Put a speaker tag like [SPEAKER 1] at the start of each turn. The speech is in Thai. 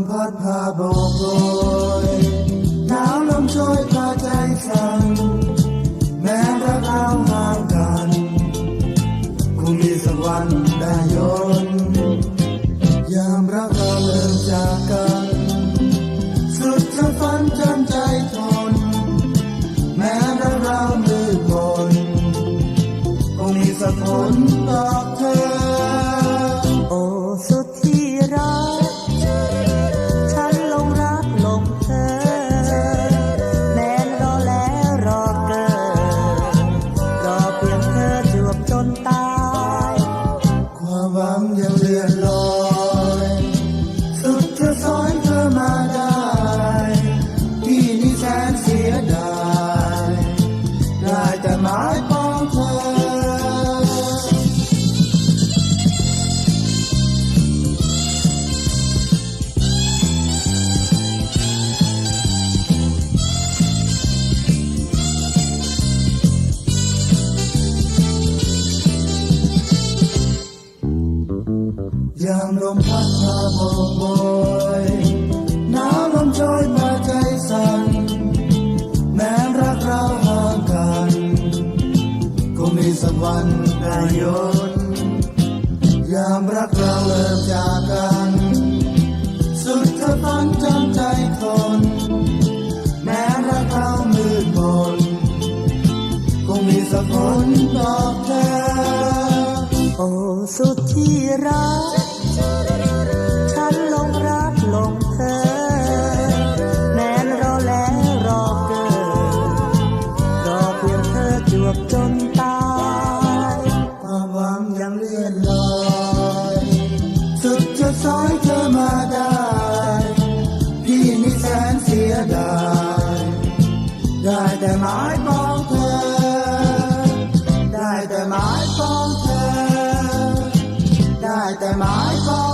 [SPEAKER 1] มพัดพาบอกโอยหนาวลมช่วยพาใจสั่นแม้รักเราห่างกันคงมีสักวันได้ย้อนยามรักเราเริ่มจากกัน สุดจะฝันจนใจทน แม้รักเรามืดมนคงมีสักคนบอกเธอ ยามลมพัดพาโบกโบยหนาวลมโชยมาใจสั่นแม้รักเราห่างกัน ก็มีสักวันได้ยนยามรักเราเริ่มจากกัน สุดจะฝันจำใจทน แม้รักเรามืดมนคงมีสักผลตอบแทนโอ้สุดที่รัก ที่แสนเสียดายได้แต่หมายมองเธอ ได้แต่หมายมองเธอ ได้แต่หมายมอง